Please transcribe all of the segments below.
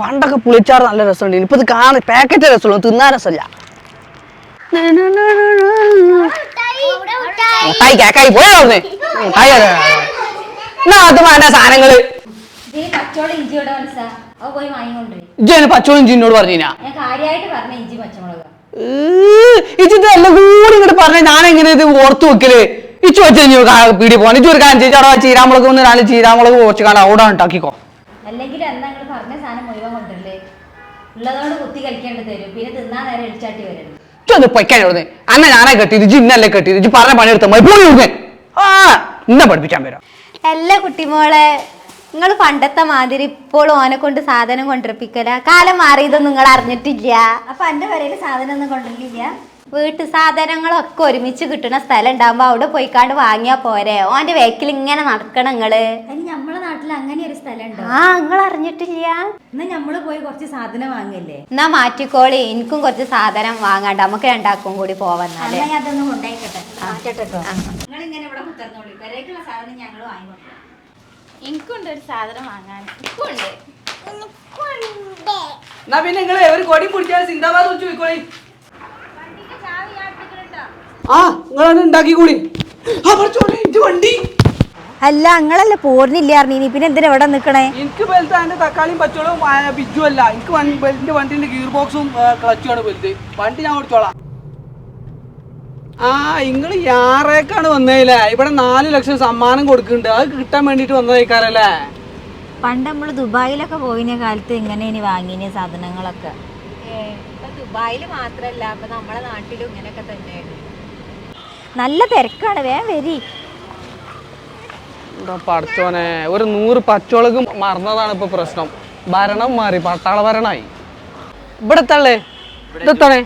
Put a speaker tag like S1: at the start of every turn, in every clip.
S1: പണ്ടൊക്കെ പുളിച്ചാറ് നല്ല രസമുണ്ട്. ഇപ്പൊ ഇത് കാണാൻ പാക്കറ്റ് രസമുള്ളൂ. തിന്നാൻ രസമില്ല. മുട്ടായി കേക്കായി പോയോ മുട്ടായി? എന്നാ അത് വേണ്ട
S2: സാധനങ്ങൾ.
S1: ഇജ്ജ് പച്ചോളും പറഞ്ഞാ എല്ലാം കൂടി ഇങ്ങോട്ട് പറഞ്ഞ ഞാൻ എങ്ങനെ ഇത് ഓർത്ത് വെക്കൽ? ഇച്ചു വെച്ചു പീടി പോകാൻ ഇച്ചു ഒരു കാര്യം അവിടെ ചീരാമുളക് ഒന്ന് നാല് ചീരാമുളക് കുറച്ച് കാണാം അവിടെ ഉണ്ടാക്കിക്കോ.
S2: അല്ലെങ്കിൽ ഉള്ളതോട് കുത്തി കഴിക്കേണ്ടി തരും. പിന്നെ തിന്നാൻ നേരം എളിച്ചാട്ടി വരും.
S1: ഇതൊന്ന് പൊയ്ക്കാൻ എഴുതുന്നേ അന്ന ഞാനേ കെട്ടിയത് ഇജ്ജ് ഇന്നല്ലേ കെട്ടിയത് ഇജ്ജ് പറഞ്ഞ പണിയെടുത്ത മതി. പോയി എഴുതുന്നേ ആ ഇന്നെ പഠിപ്പിച്ചാൻ വരാം.
S3: അല്ല കുട്ടിമോളെ നിങ്ങൾ പണ്ടത്തെ മാതിരി ഇപ്പോഴും ഓനെ കൊണ്ട് സാധനം കൊണ്ടിരിപ്പിക്കല കാലം മാറിയതൊന്നും നിങ്ങൾ അറിഞ്ഞിട്ടില്ല.
S2: അപ്പൊ എന്റെ വരയിൽ സാധനം ഒന്നും കൊണ്ടില്ല
S3: വീട്ടു സാധനങ്ങളൊക്കെ ഒരുമിച്ച് കിട്ടുന്ന സ്ഥലം ഉണ്ടാകുമ്പോ അവിടെ പോയിക്കാണ്ട് വാങ്ങിയാ പോരെ. ഓന്റെ വേക്കിൽ ഇങ്ങനെ നടക്കണം നിങ്ങൾ
S2: അതിന് നമ്മളെ നാട്ടിൽ അങ്ങനെ ഒരു സ്ഥലമുണ്ടോ?
S3: ആ നിങ്ങൾ അറിഞ്ഞിട്ടില്ല.
S2: എന്നാ നമ്മൾ പോയി കുറച്ച് സാധനം വാങ്ങില്ലേ?
S3: എന്നാ മാറ്റിക്കോളി. എനിക്കും കുറച്ച് സാധനം വാങ്ങണ്ട നമുക്ക് രണ്ടാക്കും കൂടി പോവന്നാൽ.
S2: എന്നാ ഞാൻ അതൊന്നും കൊണ്ടായിക്കട്ടെ. മാറ്റട്ടോ നിങ്ങൾ ഇങ്ങനെ ഇവിടെ കുത്തർന്നോളി. സാധനം ഞങ്ങൾ
S3: എനിക്കുണ്ട് ഒരു സാധനം വാങ്ങാൻ.
S1: എന്നാ പിന്നെ നിങ്ങൾ ഒരു കൊടി പിടിച്ചാൽ സിന്ദാബാദ് കുറിച്ച് പോയിക്കോളി. ആ നിങ്ങളാണ് വണ്ടി.
S2: അല്ല അങ്ങളല്ല പോരുന്നില്ല അറിഞ്ഞീനി പിന്നെ എന്തിനാ ഇവിടെ നിക്കണേ?
S1: എനിക്ക് വലുത് അതിന്റെ തക്കാളിയും പച്ചോളും ബിജു അല്ല. എനിക്ക് എന്റെ വണ്ടിന്റെ ഗിയർ ബോക്സും ക്ലച്ചുമാണ് വലുത്. വണ്ടി ഞാൻ ഓടിച്ചോളാം. ആ നിങ്ങൾ യാറേക്കാണ് വന്നേലേ. ഇവിടെ നാല് ലക്ഷം സമ്മാനം കൊടുക്കുന്നുണ്ട്. അത് കിട്ടാൻ വേണ്ടിട്ട് വന്നതേക്കാരല്ലേ?
S2: പണ്ട് നമ്മൾ ദുബായിലൊക്കെ പോയിന കാലത്ത് ഇങ്ങനെ ഇനി വാങ്ങിന സാധനങ്ങളൊക്കെ.
S3: ദുബായിൽ മാത്രല്ല അപ്പൊ നമ്മളെ നാട്ടിലും ഇങ്ങനെയൊക്കെ തന്നെയാണ്
S2: നല്ല തിരക്കാണ് വേഗം വരി.
S1: പഠിച്ചോനെ ഒരു നൂറ് പച്ചോളക്ക് മറന്നതാണ് ഇപ്പൊ പ്രശ്നം. ഭരണം മാറി പട്ടാള ഭരണമായി ഇവിടെ തള്ളേ ഇതെത്തണേ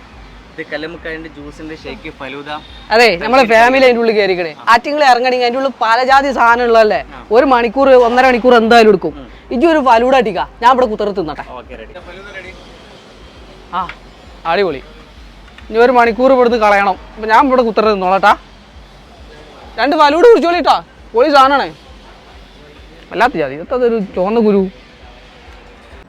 S1: അതെ നമ്മളെ ഫാമിലി അതിന്റെ ഉള്ളിൽ കയറിക്കണേ ആറ്റിങ്ങൾ ഇറങ്ങണി അതിന്റെ ഉള്ളിൽ പലജാതി സാധനം ഉള്ളതല്ലേ? ഒരു മണിക്കൂർ ഒന്നര മണിക്കൂർ എന്തായാലും എടുക്കും. ഇജ്ജി ഒരു ഫലൂട അടിക്കാം ഞാൻ ഇവിടെ കുത്തറ തിന്നട്ടെ ആ അടിപൊളി. ഇനി ഒരു മണിക്കൂർ ഇവിടുന്ന് കളയണം. അപ്പം ഞാൻ ഇവിടെ കുത്തറ നിന്നോളട്ടാ രണ്ട് ഫലൂട് കുടിച്ചോളിട്ടാ പൊളി സാധനമാണേ വല്ലാത്ത ജാതി. അതൊരു ചുവന്ന ഗുരു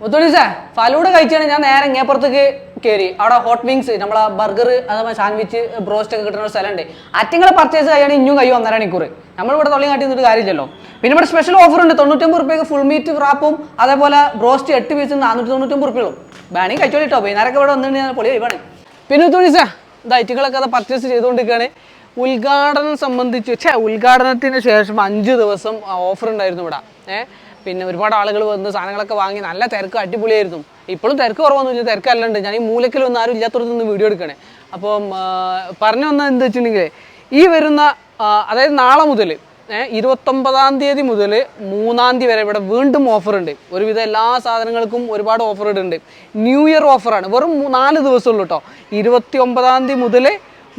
S1: ഒത്തോളീസേ ഫലൂടെ കഴിച്ചാണ് ഞാൻ നേരെ ഇങ്ങേപ്പുറത്തേക്ക് കയറി അവിടെ ഹോട്ട് വിങ്സ് നമ്മളെ ബർഗർ അതേപോലെ സാൻഡ്വിച്ച് ബ്രോസ്റ്റ് ഒക്കെ കിട്ടുന്ന ഒരു സ്ഥലമുണ്ട്. അറ്റങ്ങളെ പർച്ചേസ് കഴിയാണ് ഇഞ്ഞും കഴിയും ഒന്നര മണിക്കൂർ. നമ്മളിവിടെ തൊള്ളി കാട്ടി നിന്നിട്ട് കാര്യമില്ലല്ലോ. പിന്നെ ഇവിടെ സ്പെഷ്യൽ ഓഫർ ഉണ്ട്. തൊണ്ണൂറ്റൊമ്പത് റുപ്യക്ക് ഫുൾ മീറ്റ് റാപ്പും അതേപോലെ ബ്രോസ്റ്റ് എട്ട് പീസ് നാനൂറ്റി തൊണ്ണൂറ്റൊമ്പത് റുപ്യുള്ളൂ വേണമെങ്കിൽ കഴിച്ചോളിട്ടോ വൈകുന്നേരമൊക്കെ ഇവിടെ വന്നിട്ട് പൊളി കഴിവാണ് പിന്നെ തുണിസ ഇത് ഐറ്റുകളൊക്കെ അത് പർച്ചേസ് ചെയ്തുകൊണ്ടിരിക്കുകയാണ്. ഉദ്ഘാടനം സംബന്ധിച്ച് ഛേ ഉദ്ഘാടനത്തിന് ശേഷം അഞ്ച് ദിവസം ഓഫർ ഉണ്ടായിരുന്നു ഇവിടെ. ഏഹ് പിന്നെ ഒരുപാട് ആളുകൾ വന്ന് സാധനങ്ങളൊക്കെ വാങ്ങി നല്ല തിരക്ക് അടിപൊളിയായിരുന്നു. ഇപ്പോഴും തിരക്ക് കുറവൊന്നുമില്ല തിരക്ക് അല്ലണ്ട് ഞാൻ ഈ മൂലക്കിൽ ഒന്നും ആരും ഇല്ലാത്തടത്ത് നിന്ന് വീഡിയോ എടുക്കണേ. അപ്പം പറഞ്ഞു വന്നാൽ എന്താ വെച്ചിട്ടുണ്ടെങ്കിൽ ഈ വരുന്ന അതായത് നാളെ മുതൽ ഇരുപത്തൊമ്പതാം തീയതി മുതൽ മൂന്നാം തീയതി വരെ ഇവിടെ വീണ്ടും ഓഫർ ഉണ്ട് ഒരുവിധ എല്ലാ സാധനങ്ങൾക്കും ഒരുപാട് ഓഫർ ഇടുന്നുണ്ട്. ന്യൂ ഇയർ ഓഫറാണ് വെറും നാല് ദിവസമുള്ളൂ കേട്ടോ ഇരുപത്തി ഒമ്പതാം തീയതി മുതൽ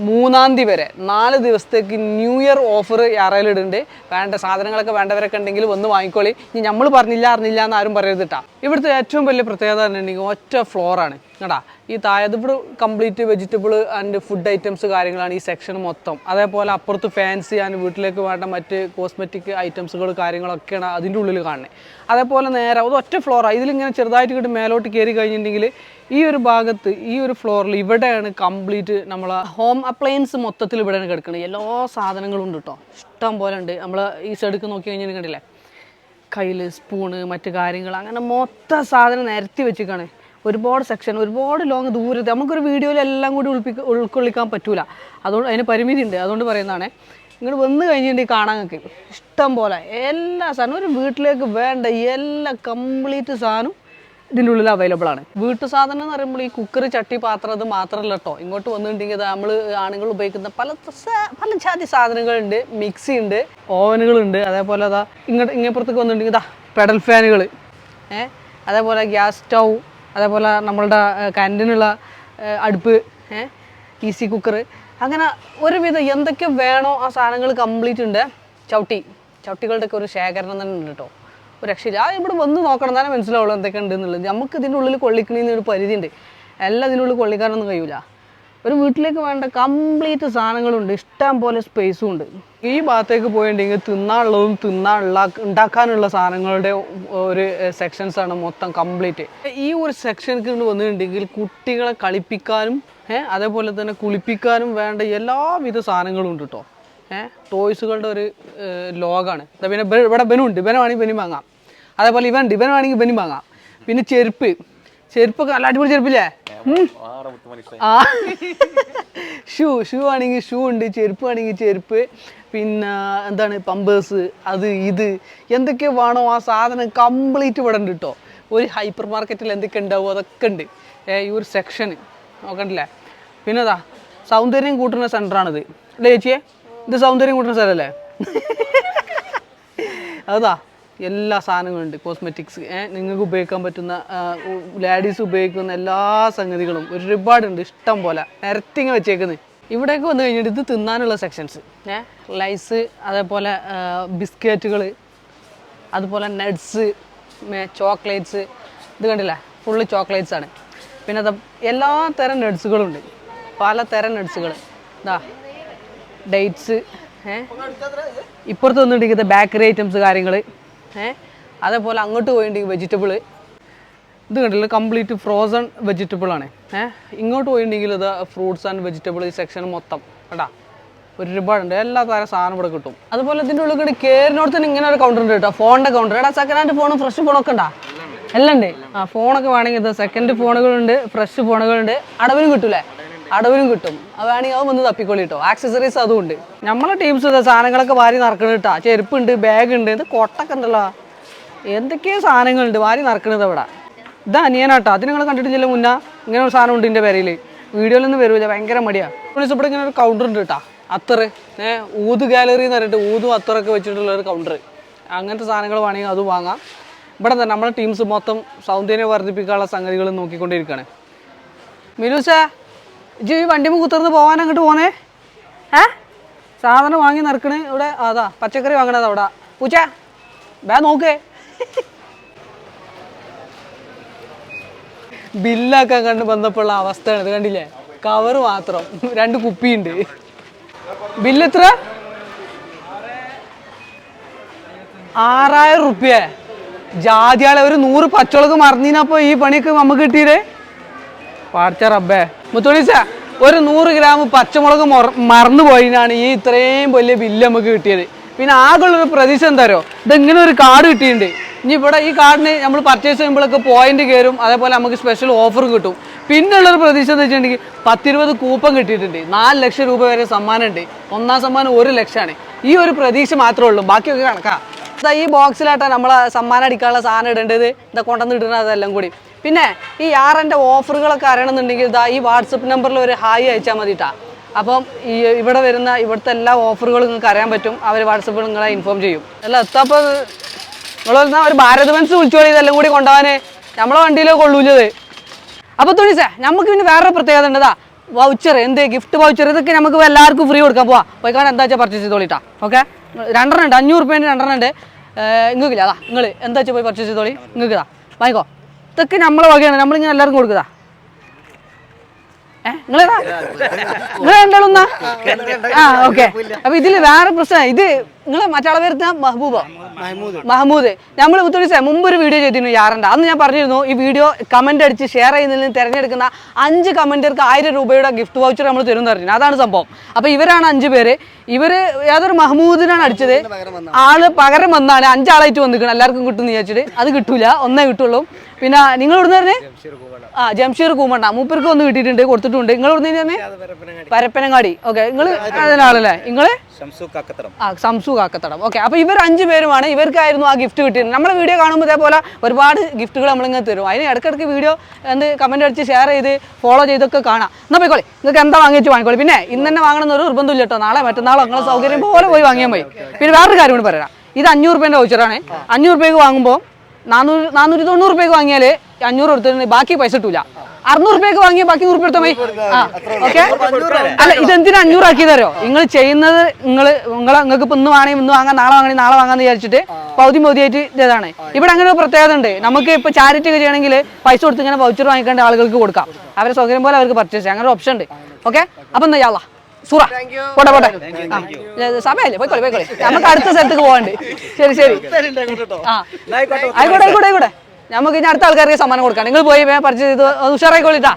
S1: മൂന്നാം തീയതി വരെ നാല് ദിവസത്തേക്ക് ന്യൂ ഇയർ ഓഫർ ഇടുന്നുണ്ട്. വേണ്ട സാധനങ്ങളൊക്കെ വേണ്ടവരൊക്കെ ഉണ്ടെങ്കിൽ വന്ന് വാങ്ങിക്കോളി. ഇനി നമ്മൾ പറഞ്ഞില്ല അറിഞ്ഞില്ല എന്ന് ആരും പറയരുത് കേട്ടോ ഇവിടുത്തെ ഏറ്റവും വലിയ പ്രത്യേകത പറഞ്ഞിട്ടുണ്ടെങ്കിൽ ഒറ്റ ഫ്ലോറാണ് കേട്ടാ ഈ താഴെ ഇവിടെ complete vegetable and food items കാര്യങ്ങളാണ് ഈ സെക്ഷൻ മൊത്തം. അതേപോലെ അപ്പുറത്ത് ഫാൻസി ആൻഡ് വീട്ടിലേക്ക് വേണ്ട മറ്റ് കോസ്മെറ്റിക് ഐറ്റംസുകൾ കാര്യങ്ങളൊക്കെയാണ് അതിന്റെ ഉള്ളിൽ കാണുന്നത് അതേപോലെ നേരെ അത് ഒറ്റ ഫ്ലോറാണ് ഇതിലിങ്ങനെ ചെറുതായിട്ട് കിട്ടും മേലോട്ട് കയറി കഴിഞ്ഞിട്ടുണ്ടെങ്കിൽ ഈ ഒരു ഭാഗത്ത് ഈ ഒരു ഫ്ലോറിൽ ഇവിടെയാണ് കംപ്ലീറ്റ് നമ്മൾ ഹോം അപ്ലയൻസ് മൊത്തത്തിൽ ഇവിടെയാണ് കിടക്കുന്നത് എല്ലാ സാധനങ്ങളും ഉണ്ട് കേട്ടോ ഇഷ്ടം പോലെ ഉണ്ട്. നമ്മൾ ഈ സൈഡിക്ക് നോക്കി കഴിഞ്ഞാൽ കണ്ടില്ലേ കയ്യിൽ സ്പൂണ് മറ്റു കാര്യങ്ങൾ അങ്ങനെ മൊത്തം സാധനം നിരത്തി വെച്ചിക്കാണ് ഒരുപാട് സെക്ഷൻ ഒരുപാട് ലോങ് ദൂരത്ത്. നമുക്കൊരു വീഡിയോയിൽ എല്ലാം കൂടി ഉൾപ്പിക്ക ഉൾക്കൊള്ളിക്കാൻ പറ്റൂല. അതുകൊണ്ട് അതിന് പരിമിതി ഉണ്ട് അതുകൊണ്ട് പറയുന്നതാണ് ഇങ്ങോട്ട് വന്ന് കഴിഞ്ഞിട്ടുണ്ടെങ്കിൽ കാണാൻ ഇഷ്ടം പോലെ. എല്ലാ സാധനവും ഒരു വീട്ടിലേക്ക് വേണ്ട എല്ലാ കംപ്ലീറ്റ് സാധനവും ഇതിന്റെ ഉള്ളിൽ അവൈലബിൾ ആണ്. വീട്ടു സാധനം എന്ന് പറയുമ്പോൾ ഈ കുക്കർ ചട്ടി പാത്രം അത് മാത്രമല്ല കേട്ടോ ഇങ്ങോട്ട് വന്നിട്ടുണ്ടെങ്കിൽ നമ്മൾ ആണുങ്ങൾ ഉപയോഗിക്കുന്ന പല പല ജാതി സാധനങ്ങളുണ്ട് മിക്സി ഉണ്ട് ഓവനുകളുണ്ട്. അതേപോലെ അതാ ഇങ്ങോട്ട് ഇങ്ങേപ്പുറത്തേക്ക് വന്നിട്ടുണ്ടെങ്കിൽ ഇതാ പെഡൽ ഫാനുകൾ ഏഹ് അതേപോലെ ഗ്യാസ് സ്റ്റൗ അതേപോലെ നമ്മളുടെ കരണ്ടിനുള്ള അടുപ്പ് ഈസി കുക്കർ അങ്ങനെ ഒരുവിധം എന്തൊക്കെ വേണോ ആ സാധനങ്ങൾ കംപ്ലീറ്റ് ഉണ്ട്. ചവിട്ടി. ചവിട്ടികളുടെ ഒക്കെ ഒരു ശേഖരണം തന്നെ ഉണ്ട് കേട്ടോ ഒരു രക്ഷയില്ല. ആ ഇവിടെ വന്ന് നോക്കണം തന്നെ മനസ്സിലാവുള്ളൂ എന്തൊക്കെ ഉണ്ട് എന്നുള്ളത്. നമുക്ക് ഇതിന്റെ ഉള്ളിൽ കൊള്ളിക്കണമെന്നൊരു ഒരു പരിധി ഉണ്ട് എല്ലാം ഇതിനുള്ളിൽ കൊള്ളിക്കാനൊന്നും കഴിയൂല. ഒരു വീട്ടിലേക്ക് വേണ്ട കംപ്ലീറ്റ് സാധനങ്ങളുണ്ട്. ഇഷ്ടം പോലെ സ്പേസും ഉണ്ട്. ഈ ഭാഗത്തേക്ക് പോയിട്ടുണ്ടെങ്കിൽ തിന്നാനുള്ളതും തിന്നാനുള്ള ഉണ്ടാക്കാനുള്ള സാധനങ്ങളുടെ ഒരു സെക്ഷൻസ് ആണ് മൊത്തം കംപ്ലീറ്റ് ഈ ഒരു സെക്ഷനിൽ വന്നിട്ടുണ്ടെങ്കിൽ കുട്ടികളെ കളിപ്പിക്കാനും ഏഹ് അതേപോലെ തന്നെ കുളിപ്പിക്കാനും വേണ്ട എല്ലാവിധ സാധനങ്ങളും ഉണ്ട് കേട്ടോ ഏഹ് ടോയ്സുകളുടെ ഒരു ലോഗാണ്. പിന്നെ ഇവിടെ ബനുണ്ട് ബന വേണമെങ്കിൽ ബനി വാങ്ങാം. അതേപോലെ ഇവൻ ഉണ്ട്. ഇവൻ വേണമെങ്കിൽ ബനി വാങ്ങാം. പിന്നെ ചെരുപ്പ്. ചെരുപ്പൊക്കെ നല്ല അടിപൊളി ചെരുപ്പില്ലേ. ഷൂ ഷൂ ആണെങ്കിൽ ഷൂ ഉണ്ട് ചെരുപ്പ് ആണെങ്കിൽ ചെരുപ്പ്. പിന്നെ എന്താണ് പമ്പേഴ്സ് അത് ഇത്. എന്തൊക്കെ വേണോ ആ സാധനം കംപ്ലീറ്റ് ഇവിടെ ഉണ്ട് കേട്ടോ ഒരു ഹൈപ്പർ മാർക്കറ്റിൽ എന്തൊക്കെ ഉണ്ടാവും അതൊക്കെ ഉണ്ട്. ഈ ഒരു സെക്ഷൻ നോക്കണ്ടല്ലേ? പിന്നെ അതാ സൗന്ദര്യം കൂട്ടുന്ന സെന്ററാണിത് അല്ലേ ചേച്ചിയെ ഇത് സൗന്ദര്യം കൂട്ടുന്ന സ്ഥലമല്ലേ അതാ എല്ലാ സാധനങ്ങളുണ്ട് കോസ്മെറ്റിക്സ് നിങ്ങൾക്ക് ഉപയോഗിക്കാൻ പറ്റുന്ന ലേഡീസ് ഉപയോഗിക്കുന്ന എല്ലാ സംഗതികളും ഒരുപാടുണ്ട്. ഇഷ്ടം പോലെ. നിരത്തിങ്ങ വെച്ചേക്കുന്നത് ഇവിടേക്ക് വന്നു കഴിഞ്ഞിട്ട് ഇത് തിന്നാനുള്ള സെക്ഷൻസ് ഏ ലൈസ് അതേപോലെ ബിസ്ക്കറ്റുകൾ അതുപോലെ നട്ട്സ് ചോക്ലേറ്റ്സ് ഇത് കണ്ടില്ലേ? ഫുള്ള് ചോക്ലേറ്റ്സ് ആണ്. പിന്നെ അത് എല്ലാ തരം നട്ട്സുകളുണ്ട് പലതരം നട്ട്സുകൾ ഇതാ ഡേറ്റ്സ് ഏഹ് ഇപ്പുറത്ത് വന്നിട്ടിരിക്കുന്ന ബേക്കറി ഐറ്റംസ് കാര്യങ്ങൾ ഏ? അതേപോലെ അങ്ങോട്ട് പോയിട്ടുണ്ടെങ്കിൽ വെജിറ്റബിൾ ഇത് കണ്ടില്ല? കംപ്ലീറ്റ് ഫ്രോസൺ വെജിറ്റബിൾ ആണ്. ഏ? ഇങ്ങോട്ട് പോയിട്ടുണ്ടെങ്കിൽ ഇത് ഫ്രൂട്ട്സ് ആൻഡ് വെജിറ്റബിൾ ഈ സെക്ഷൻ മൊത്തം. കേട്ടാ ഒരുപാടുണ്ട്. എല്ലാ തരം സാധനം ഇവിടെ കിട്ടും. അതുപോലെ ഇതിന്റെ ഉള്ളിൽ കൂടി കയറിനോട് തന്നെ ഇങ്ങനെ ഒരു കൗണ്ടർ ഉണ്ട് കേട്ടോ. ഫോണിന്റെ കൗണ്ടർ എടാ സെക്കൻഡ് ഹാൻഡ് ഫോണും ഫ്രഷ് ഫോണൊക്കെ ഉണ്ടാ? എല്ലാം ഉണ്ട്. ആ ഫോണൊക്കെ വേണമെങ്കിൽ ഇത് സെക്കൻഡ് ഫോണുകളുണ്ട് ഫ്രഷ് ഫോണുകളുണ്ട് അടവിനും കിട്ടൂലേ? അടവിനും കിട്ടും. അതാണ് വേണമെങ്കിൽ അത് വന്ന് തപ്പിക്കൊള്ളി കേട്ടോ ആക്സസറീസ് അതും ഉണ്ട്. നമ്മളെ ടീംസ് സാധനങ്ങളൊക്കെ വാരി നടക്കണ കേട്ടാ ചെരുപ്പുണ്ട് ബാഗ് ഉണ്ട് ഇത് കൊട്ടൊക്കെ ഉണ്ടല്ലോ. എന്തൊക്കെയോ സാധനങ്ങളുണ്ട് വാരി നടക്കണത് അവിടെ. ഇത് അനിയനാട്ടോ അത് നിങ്ങൾ കണ്ടിട്ടില്ല മുന്നേ? ഇങ്ങനെ ഒരു സാധനം ഉണ്ട് എന്റെ പേരയിൽ വീഡിയോയിലൊന്നും വരൂല. ഭയങ്കര മടിയാ. ഇവിടെ ഇങ്ങനെ ഒരു കൗണ്ടർ ഉണ്ട് കേട്ടോ അത്തറ്. ഏഹ് ഊത് ഗാലറി എന്ന് പറഞ്ഞിട്ട് ഊതും അത്തറൊക്കെ വെച്ചിട്ടുള്ള ഒരു കൗണ്ടർ അങ്ങനത്തെ സാധനങ്ങൾ വേണമെങ്കിൽ അത് വാങ്ങാം. ഇവിടെ തന്നെ നമ്മുടെ ടീംസ് മൊത്തം സൗന്ദര്യം വർദ്ധിപ്പിക്കാനുള്ള സംഗതികൾ നോക്കിക്കൊണ്ടിരിക്കുകയാണ് മിനുസേ ഇജ്ജ് ഈ വണ്ടി കുത്തിർന്ന് പോകാൻ അങ്ങോട്ട് പോന്നേ? ഏ? സാധനം വാങ്ങി നിറക്കണ് ഇവിടെ. അതാ പച്ചക്കറി വാങ്ങണത് അവിടെ. പൂച്ച ബാ നോക്കേ. ബില്ലൊക്കെ കണ്ട് ബന്ധപ്പെട്ട അവസ്ഥയാണ്. ഇത് കണ്ടില്ലേ? കവർ മാത്രം. രണ്ട് കുപ്പിയുണ്ട്. ബില്ല് എത്ര ആറായിരം റുപ്യ. ജാതിയാളെ ഒരു നൂറ് പച്ചോളക്ക് മറന്നീനപ്പോ ഈ പണിക്ക് നമുക്ക് കിട്ടിയില്ലേ പാർച്ച റബ്ബേ. മുത്തോളീസ ഒരു നൂറ് ഗ്രാം പച്ചമുളക് മൊറ- മറന്നു പോയിനാണ് ഈ ഇത്രയും വലിയ ബില്ല് നമുക്ക് കിട്ടിയത്. പിന്നെ ആകെയുള്ളൊരു പ്രതീക്ഷ എന്താരോ ഇതെങ്ങനെ ഒരു കാർഡ് കിട്ടിയിട്ടുണ്ട്. ഇനി ഇവിടെ ഈ കാർഡിന് നമ്മൾ പർച്ചേസ് ചെയ്യുമ്പോഴൊക്കെ പോയിന്റ് കയറും അതേപോലെ നമുക്ക് സ്പെഷ്യൽ ഓഫറും കിട്ടും. പിന്നുള്ളൊരു പ്രതീക്ഷ എന്ന് വെച്ചിട്ടുണ്ടെങ്കിൽ പത്തിരുപത് കൂപ്പൺ കിട്ടിയിട്ടുണ്ട്. നാല് ലക്ഷം രൂപ വരെ സമ്മാനം ഉണ്ട് ഒന്നാം സമ്മാനം ഒരു ലക്ഷമാണ്. ഈ ഒരു പ്രതീക്ഷ മാത്രമേ ഉള്ളൂ. ബാക്കിയൊക്കെ കണക്കാ. ഈ ബോക്സിലായിട്ടാണ് നമ്മളെ സമ്മാനം അടിക്കാനുള്ള സാധനം ഇടേണ്ടത്. ഇതൊക്കെ കൊണ്ടുവന്ന് ഇടുന്നത് അതെല്ലാം കൂടി. പിന്നെ ഈ ആറിന്റെ ഓഫറുകളൊക്കെ അറിയണമെന്നുണ്ടെങ്കിൽ ഇതാ ഈ വാട്സപ്പ് നമ്പറിൽ ഒരു ഹായ് അയച്ചാൽ മതിട്ടാ. അപ്പം ഈ ഇവിടെ വരുന്ന ഇവിടുത്തെ എല്ലാ ഓഫറുകളും നിങ്ങൾക്ക് അറിയാൻ പറ്റും. അവർ വാട്സപ്പിൽ നിങ്ങളെ ഇൻഫോം ചെയ്യും. അല്ല എത്താപ്പോൾ നിങ്ങൾ വരുന്ന ഒരു ഭാരത് ബൻസ് വിളിച്ചോളി ഇതെല്ലാം കൂടി കൊണ്ടുപോകാൻ നമ്മളെ വണ്ടിയിലോ കൊള്ളൂലത് അപ്പോൾ തുണിസേ നമുക്ക് പിന്നെ വേറൊരു പ്രത്യേകത ഉണ്ടതാ വൗച്ചർ എന്ത് ഗിഫ്റ്റ് വൗച്ചർ ഇതൊക്കെ നമുക്ക് എല്ലാവർക്കും ഫ്രീ കൊടുക്കാൻ പോവാം. പോയി കാണാൻ എന്താ വെച്ചാൽ പർച്ചേസ് ചെയ്തോളിട്ടാ. ഓക്കെ രണ്ടെണ്ണം ഉണ്ട് അഞ്ഞൂറ് രൂപേന്റെ രണ്ടെണ്ണം ഉണ്ട്. നിങ്ങൾക്കില്ല അതാ നിങ്ങൾ എന്താ വെച്ചാൽ പോയി പർച്ചേസ് ചെയ്തോളി? നിങ്ങൾക്ക് ഇതാ വാങ്ങിക്കോ. ഇതൊക്കെ നമ്മളെ വകയാണ്. നമ്മളിങ്ങനെ എല്ലാവർക്കും കൊടുക്കുക നിങ്ങൾ എന്നാ? ആ ഓക്കെ. അപ്പൊ ഇതിൽ വേറെ പ്രശ്നം. ഇത് നിങ്ങൾ മറ്റാളെ പേര് മഹബൂബ. മഹമ്മൂദ് നമ്മൾ ഉത്തരവിച്ച മുമ്പ് ഒരു വീഡിയോ ചെയ്തിരുന്നു യാറണ്ട. അന്ന് ഞാൻ പറഞ്ഞിരുന്നു ഈ വീഡിയോ കമന്റ് അടിച്ച് ഷെയർ ചെയ്യുന്നതിൽ നിന്ന് തിരഞ്ഞെടുക്കുന്ന അഞ്ച് കമന്റർക്ക് ആയിരം രൂപയുടെ ഗിഫ്റ്റ് വൗച്ചർ നമ്മൾ തരും പറഞ്ഞു അതാണ് സംഭവം. അപ്പൊ ഇവരാണ് അഞ്ച് പേര്. ഇവർ ഏതൊരു മഹമ്മൂദിനാണ് അടിച്ചത്. ആൾ പകരം വന്നാണ്. അഞ്ചാളായിട്ട് വന്നിരിക്കണം. എല്ലാവർക്കും കിട്ടും വിചാരിച്ചിട്ട്. അത് കിട്ടൂല. ഒന്നേ കിട്ടുള്ളൂ. പിന്നെ നിങ്ങൾ ഇവിടുന്ന് പറഞ്ഞേ ആ ജംഷീർ കൂമണ്ണ മൂപ്പർക്ക് ഒന്ന് കിട്ടിയിട്ടുണ്ട് കൊടുത്തിട്ടുണ്ട്. നിങ്ങൾ ഇവിടുന്ന് തന്നെ പരപ്പനങ്ങാടി. ഓക്കെ നിങ്ങൾ അതിനാളല്ലേ നിങ്ങൾ ആ സംസു കാക്കത്തടം. ഓക്കെ അപ്പോൾ ഇവർ അഞ്ച് പേരുമാണ്. ഇവർക്കായിരുന്നു ആ ഗിഫ്റ്റ് കിട്ടിയത് നമ്മുടെ വീഡിയോ കാണുമ്പോൾ ഇതേപോലെ ഒരുപാട് ഗിഫ്റ്റുകൾ നമ്മളിങ്ങനെ തരും. അതിന് ഇടയ്ക്കിടയ്ക്ക് വീഡിയോ എന്ത് കമന്റ് അടിച്ച് ഷെയർ ചെയ്ത് ഫോളോ ചെയ്തൊക്കെ കാണാം. എന്നാൽ പോയിക്കോളി. നിങ്ങൾക്ക് എന്താ വാങ്ങിച്ച് വാങ്ങിക്കോളി. പിന്നെ ഇന്ന് തന്നെ വാങ്ങണം എന്നൊരു നിർബന്ധമില്ല കേട്ടോ. നാളെ മറ്റന്നാളോ നിങ്ങളെ സൗകര്യം പോലെ പോയി വാങ്ങിയാൽ മതി. പിന്നെ വേറൊരു കാര്യം കൂടി പറയാം. ഇത് അഞ്ഞൂറ് രൂപേന്റെ വൗച്ചറാണ് അഞ്ഞൂറ് രൂപയ്ക്ക് വാങ്ങുമ്പോൾ നാനൂറ് നാനൂറ്റി തൊണ്ണൂറ് രൂപയ്ക്ക് വാങ്ങിയാൽ അഞ്ഞൂറ് എടുത്തിട്ട് ബാക്കി പൈസ കിട്ടൂല. അറുന്നൂറ് രൂപയ്ക്ക് വാങ്ങിയ ബാക്കി നൂറ് രൂപ എടുത്താൽ മതി ആ ഓക്കെ? അല്ല ഇതെന്തിനാ അഞ്ഞൂറാക്കി തരോ നിങ്ങൾ ചെയ്യുന്നത് നിങ്ങൾ നിങ്ങളെ നിങ്ങൾക്ക് ഇപ്പൊ ഇന്ന് വാങ്ങണമെങ്കിൽ ഇന്ന് വാങ്ങാം നാളെ വാങ്ങണമെങ്കിൽ നാളെ വാങ്ങാന്ന് വിചാരിച്ചിട്ട് പൗതി പൗതിയായിട്ട് ഇതാണ് ഇവിടെ അങ്ങനെ ഒരു പ്രത്യേകത ഉണ്ട്. നമുക്ക് ഇപ്പൊ ചാരിറ്റി ഒക്കെ ചെയ്യണമെങ്കിൽ പൈസ കൊടുത്ത് ഇങ്ങനെ വൗച്ചർ വാങ്ങിക്കേണ്ട ആളുകൾക്ക് കൊടുക്കാം. അവരെ സൗകര്യം പോലെ അവർക്ക് പർച്ചേസ് അങ്ങനെ ഒരു ഓപ്ഷൻ ഉണ്ട്. ഓക്കെ? അപ്പം എന്താ സൂറ. പോട്ടെ പോട്ടെ. സമയല്ലേ പോയിക്കോളെ പോയിക്കോളെ നമുക്ക് അടുത്ത സ്ഥലത്തേക്ക് പോകണ്ട് ശരി ശരി. ആ. ആയിക്കോട്ടെ ആയിക്കോട്ടെ ആയിക്കോട്ടെ നമുക്ക് ഇനി അടുത്ത ആൾക്കാർക്ക് സമ്മാനം കൊടുക്കാം. നിങ്ങൾ പോയി പറിച്ച് ഇത് ഉഷാറായിക്കോളിട്ടാ.